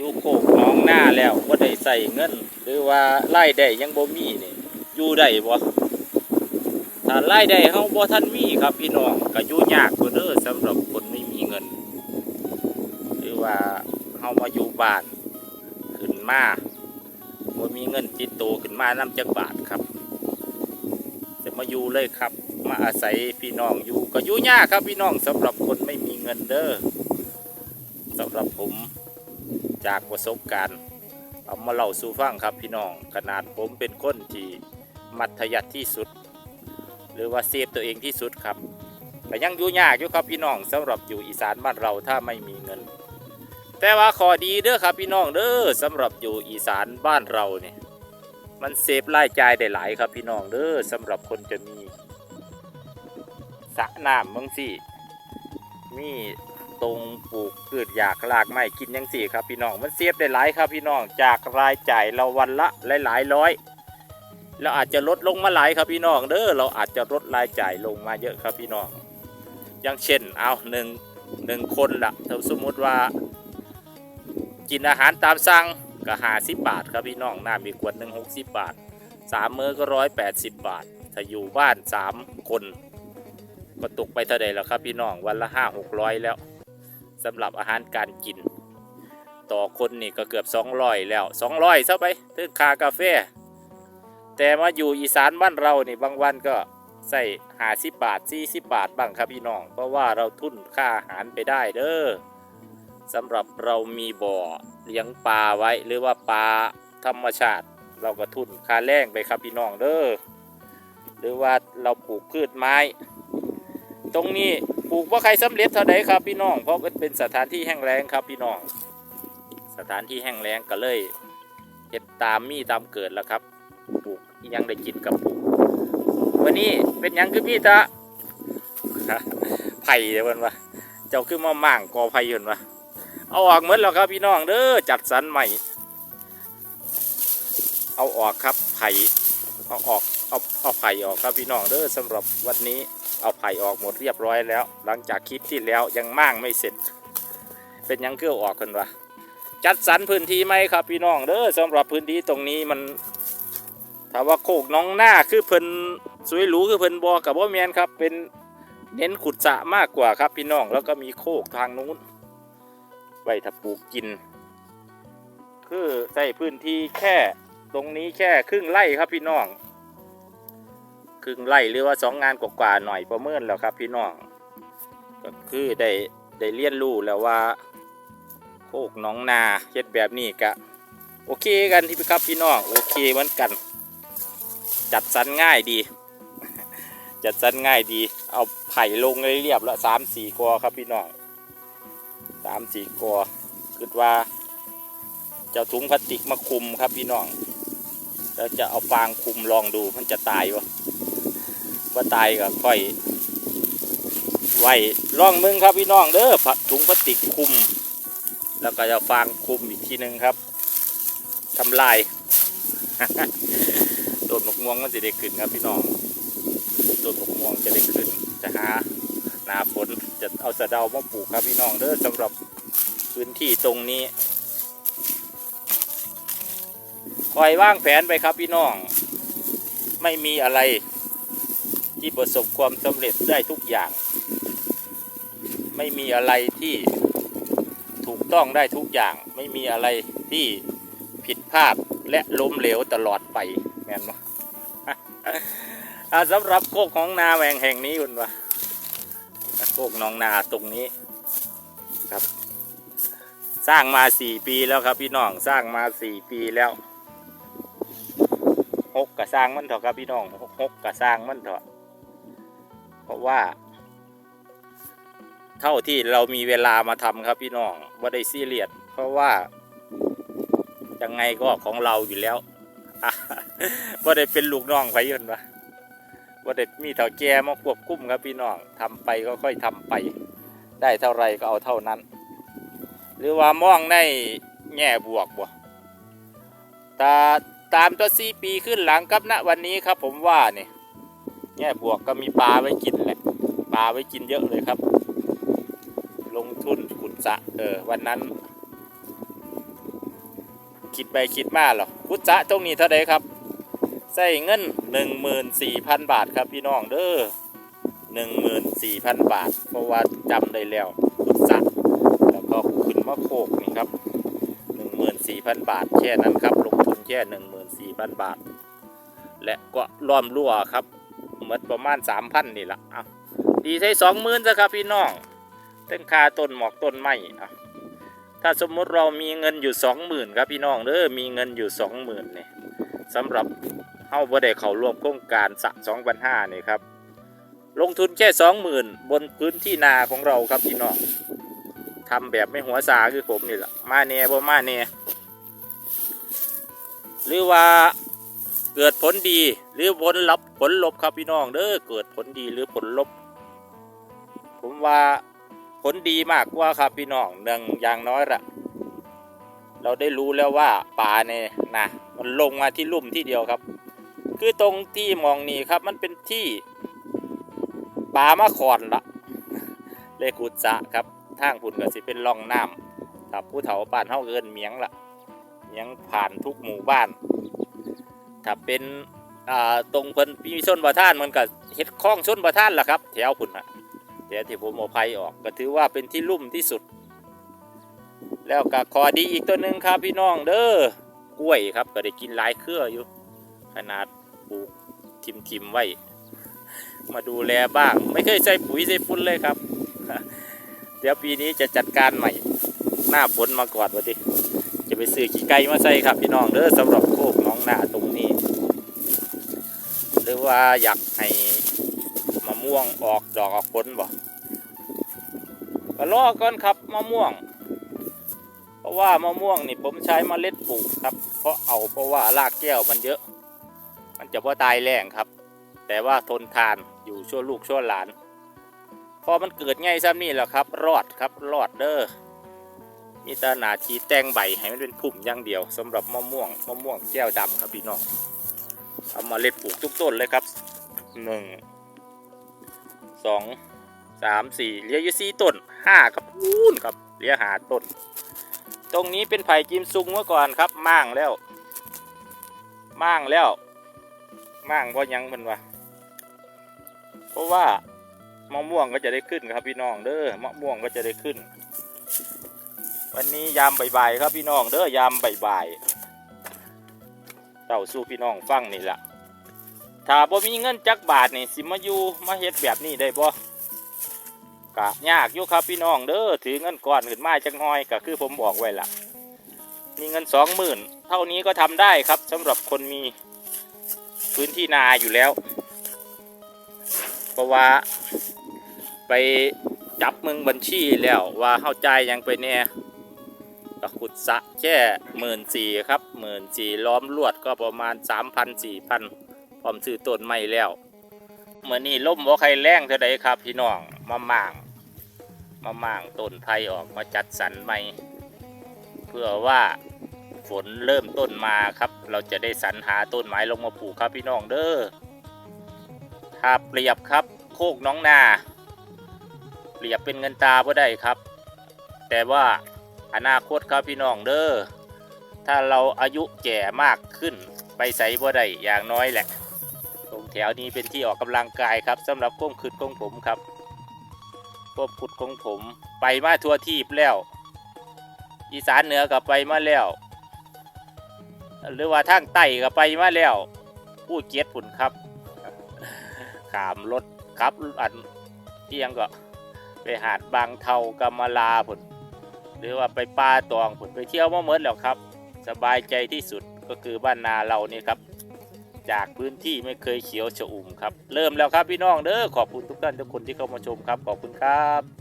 อยู่โคกน้องหน้าแล้วบ่ได้ใส่เงิน หรือว่ารายได้ยังบ่มีนี่อยู่ได้บ่ถ้ารายได้เฮาบ่ทันมีครับพี่น้องก็อยู่ยากกว่าเด้อสำหรับคนไม่มีเงิน หรือว่าเฮามาอยู่บ้านขึ้นมาบ่มีเงินติดตัวขึ้นมานำจักบาทครับจะมาอยู่เลยครับ มาอาศัยพี่น้องอยู่ก็อยู่ยากครับพี่น้องสำหรับคนไม่มีเงินเด้อสำหรับผม จากประสบการณ์ เอามาเล่าสู่ฟังครับพี่น้อง ขนาดผมเป็นคนที่มัธยัติที่สุด หรือว่าเซฟตัวเองที่สุดครับแต่ยังอยู่ยากอยู่ครับพี่น้องสำหรับอยู่อีสานบ้านเราถ้าไม่มีเงิน แต่ว่าขอดีเด้อครับพี่น้องเด้อสำหรับอยู่อีสานบ้านเราเนี่ยมันเซฟรายจ่ายได้หลายครับพี่น้องเด้อสำหรับคนจะมีสระน้ำบางสี่มี ตรงปลูกพืชอยากลากไม้กินยังสี่ครับพี่น้องมันเซฟได้หลายครับพี่น้องจากรายจ่ายเราวันละหลายหลายร้อยเราอาจจะลดลงมาหลายครับพี่น้องเด้อเราอาจจะลดรายจ่ายลงมาเยอะครับพี่น้องอย่างเช่นเอาหนึ่งหนึ่งคนละถ้าสมมติว่า กินอาหารตามสั่งก็หาสิบบาทครับพี่น้องน้ำมีขวดหนึ่งหกสิบบาทสามมื้อก็ร้อยแปดสิบบาท ถ้าอยู่บ้านสามคนก็ตกไปเท่าใดแล้วครับพี่น้องวันละห้าหกร้อยแล้ว สำหรับอาหารการกิน ต่อคนนี่ก็เกือบสองร้อยแล้วสองร้อยเท่าไปถึงค่ากาแฟ แต่มาอยู่อีสานบ้านเรานี่บางวันก็ใส่หาสิบบาทสี่สิบบาทบ้างครับพี่น้อง เพราะว่าเราทุนค่าอาหารไปได้เด้อสำหรับเรามีบ่อเลี้ยงปลาไว้หรือว่าปลาธรรมชาติ เราก็ทุนค่าแรงไปครับพี่น้องเด้อหรือว่าเราปลูกพืชไม้ ตรงนี้ ปลูกว่าใครสำเร็จเท่าใดครับพี่น้อง เพราะเป็นสถานที่แห้งแล้งครับพี่น้อง สถานที่แห้งแล้งก็เลยเห็ดตามมีตามเกิดแล้วครับ ปลูกยังได้กินกับปลูก วันนี้เป็นยังคือพี่ตาไผ่เดี๋ยวเพิ่นว่าเจ้าคือมาม่างกอไผ่เพิ่นว่าเอาออกเหมือนแล้วครับพี่น้องเด้อจัดสรรใหม่ เอาออกครับไผ่เอาออก เอาเอาไผ่ออกครับพี่น้องเด้อสำหรับวันนี้เอาไผ่ออกหมดเรียบร้อยแล้ว หลังจากคลิปที่แล้วยังมั่งไม่เสร็จ เป็นยังเกลือออกกันวะจัดสรรพื้นที่ไหมครับพี่น้องเด้อสำหรับพื้นที่ตรงนี้มันถ้าว่าโคกน้องหน้าคือเพิ่นสวยหรูคือเพิ่นบอกับว่แมนครับ เป็นเน้นขุดสะมากกว่าครับพี่น้องแล้วก็มีโคกทางนู้นไว้ถ้าปลูกกิน คือใส่พื้นที่แค่ตรงนี้แค่ครึ่งไร่ครับพี่น้อง รึ่งไร่หรือว่าสองงานกว่าๆหน่อยประเมินแล้วครับพี่น้องก็คือได้ได้เรียนรู้แล้วว่าโคกน้องนาเฮ็ดแบบนี้ก็โอเคกันที่ครับพี่น้องโอเคเหมือนกัน จัดสรรง่ายดี จัดสรรง่ายดี เอาไผ่ลงเรียบแล้วสามสี่กอครับพี่น้องสามสี่กอคิดว่าจะถุงพลาสติกมาคุมครับพี่น้องแล้วจะเอาฟางคุมลองดูมันจะตายวะ ว่าตายก็ค่อยไหว้ลองมึงครับพี่น้องเด้อผักถุงพลาสติกคุม แล้วก็จะฟางคุมอีกทีหนึ่งครับทำลายต้นมะม่วงมันจะได้ขึ้นครับพี่น้องต้นมะม่วงจะได้ขึ้นจะหาหนาฝนจะเอาสะเดามาปลูกครับพี่น้องเด้อสำหรับพื้นที่ตรงนี้คอยว่างแผนไปครับพี่น้อง ไม่มีอะไร ที่ประสบความสำเร็จได้ทุกอย่าง ไม่มีอะไรที่ถูกต้องได้ทุกอย่าง ไม่มีอะไรที่ผิดพลาดและล้มเหลวตลอดไปแม่นไหมสำหรับโคกของนาแหวงแห่งนี้คุณวะโคกนองนาตรงนี้ครับ สร้างมาสี่ปีแล้วครับพี่น้องสร้างมาสี่ปีแล้วหกกะสร้างมันเถอะครับพี่น้องหกหกกะสร้างมันเถอะ เพราะว่า เท่าที่เรามีเวลามาทำครับพี่น้องว่าได้ซีเรียสเพราะว่ายังไงก็ของเราอยู่แล้วว่าได้เป็นลูกน้องไปยืนวะว่าเด็ดมีเถ่าแก่มาควบคุมครับพี่น้องทำไปก็ค่อยทำไป ได้เท่าไรก็เอาเท่านั้น หรือว่ามองในแง่บวกบ่ตาตามตัวสี่ปีขึ้นหลังกับณวันนี้ครับผมว่าเนี่ย แง่บวกก็มีปลาไว้กินแหละปลาไว้กินเยอะเลยครับ ลงทุนขุดสะเออวันนั้น คิดไปคิดมาหรอกุจะตรงนี้เท่าไดครับใส่เงิน14,000บาทครับพี่น้องเด้อ14,000บาท เพราะว่าจำได้แล้วกุจะแล้วก็ขึ้นมาโคกนี่ครับ14,000บาทแค่นั้นครับลงทุนแค่14,000บาท และก็ล้อมรั่วครับ หมดประมาณ3,000นี่ละอะดีใช้20,000ซะครับพี่น้องเต้นคาต้นหมอกต้นไม้อะถ้าสมมุติเรามีเงินอยู่สองหมื่นครับพี่น้องเด้อมีเงินอยู่สองหมื่นเนี่ยสำหรับเฮาบ่ได้เข้าร่วมโครงการสะสองพันห้านี่ครับ ลงทุนแค่สองหมื่นบนพื้นที่นาของเราครับพี่น้องทำแบบไม่หัวสาคือผมนี่แหละมาเน่บ่มาเน่หรือว่า เกิดผลดีหรือผลลัพธ์ผลลบครับพี่น้องเด้อเกิดผลดีหรือผลลบ ผมว่าผลดีมากกว่าครับพี่น้องหนึ่งอย่างน้อยละเราได้รู้แล้วว่าป่าเนี่ยนะมันลงมาที่ลุ่มที่เดียวครับ คือตรงที่มองนี่ครับมันเป็นที่ป่ามะขอนละเลขุดสะครับทางพุ่นก็สิเป็นร่องน้ำครับผู้เฒ่าบ้านเฮาเอินเมียงละเมียงผ่านทุกหมู่บ้าน ถ้าเป็นอ่าตรงเพิ่นมีชนประทานมันก็เฮ็ดคล้องชนประทานล่ะครับ แถวพุ่นน่ะเดี๋ยวที่ผมเอาไผ่ออกก็ถือว่าเป็นที่ลุ่มที่สุด แล้วก็ขอดีอีกตัวหนึ่งครับพี่น้องเด้อกล้วยครับก็ได้กินหลายเครืออยู่ ขนาดปลูกทิมทิมๆไว้ มาดูแลบ้าง ไม่เคยใส่ปุ๋ยใส่ฝุ่นเลยครับ เดี๋ยวปีนี้จะจัดการใหม่ หน้าฝนมาก่อนวะดิจะไปซื้อขี้ไก่มาใส่ครับพี่น้องเด้อสำหรับโคกน้องหน้าตรงนี้ รือว่าอยากให้มะม่วงออกดอกออกผลบ่ก็รอก่อนครับมะม่วง เพราะว่ามะม่วงนี่ผมใช้เมล็ดปลูกครับ เพราะเอาเพราะว่ารากแก้วมันเยอะ มันจะว่ตายแรงครับ แต่ว่าทนทานอยู่ชั่วลูกชั่วหลาน พอมันเกิดง่ายซ้ำนี่แหละครับ รอดครับรอดเด้อมีแตหนาทีแตงใบให้มันเป็นพุ่มอย่างเดียวสำหรับมะม่วงมะม่วงแก้วดำครับพี่น้อง เอามาเล็ดปลูกทุกต้นเลยครับหนึ่งสองสามสี่เลี้ยอยู่สี่ต้นห้าครับพูนครับเลี้ยหาต้น ตรงนี้เป็นไผ่กิมซุงเมื่อก่อนครับม่างแล้วม่างแล้วม่างเพราะยังมันวะเพราะว่ามะม่วงก็จะได้ขึ้นครับพี่น้องเด้อมะม่วงก็จะได้ขึ้น วันนี้ยามบ่ายๆครับพี่น้องเด้อยามบ่ายๆ เต่าสู้พี่น้องฟังนี่แหละถ้าบ่มีเงินจักบาทนี่สิมาอยู่มาเฮ็ดแบบนี้ได้บ่กะยากอยู่ครับพี่น้องเด้อถือเงินก่อนขึ้นมาจังห้อยก็คือผมบอกไว้ละมีเงินสองหมื่นเท่านี้ก็ทำได้ครับสำหรับคนมีพื้นที่นาอยู่แล้ว เพราะว่าไปจับมึงบัญชีแล้วว่าเข้าใจยหยังไปแน่ ก็ขุดสะแค่หมื่นสี่ครับหมื่นสี่ล้อมลวดก็ประมาณสามพันสี่พันพร้อมซื้อต้นไม้แล้วเมื่อนี้ล่มบ่ใครแรงเท่าใดครับพี่น้องมาหม่างมาหม่างต้นไผ่ออกมาจัดสรรใหม่เพื่อว่าฝนเริ่มต้นมาครับ เราจะได้สรรหาต้นไม้ลงมาปลูกครับพี่น้องเด้อถ้าเปรียบครับโคกน้องนา เปรียบเป็นเงินตาบ่ได้ครับ แต่ว่า อนาคตครับพี่น้องเด้อถ้าเราอายุแก่มากขึ้นไปใส่บ่ได้อย่างน้อยแหละ ตรงแถวนี้เป็นที่ออกกำลังกายครับสำหรับก้มขุดของผมครับก้มขุดของผมไปมาทัวทีบแล้ว อีสานเหนือก็ไปมาแล้ว หรือว่าทางใต้ก็ไปมาแล้วผู้เกียรติผุนครับขามรถครับอันเที่ยงก็ไปหาดบางเทากำมลาผุน หรือว่าไปปลาตองผลไปเที่ยวมาเมิดแล้วครับ สบายใจที่สุดก็คือบ้านนาเรานี่ครับ จากพื้นที่ไม่เคยเขียวชอุ่มครับ เริ่มแล้วครับพี่น้องเด้อขอบคุณทุกท่านทุกคนที่เข้ามาชมครับขอบคุณครับ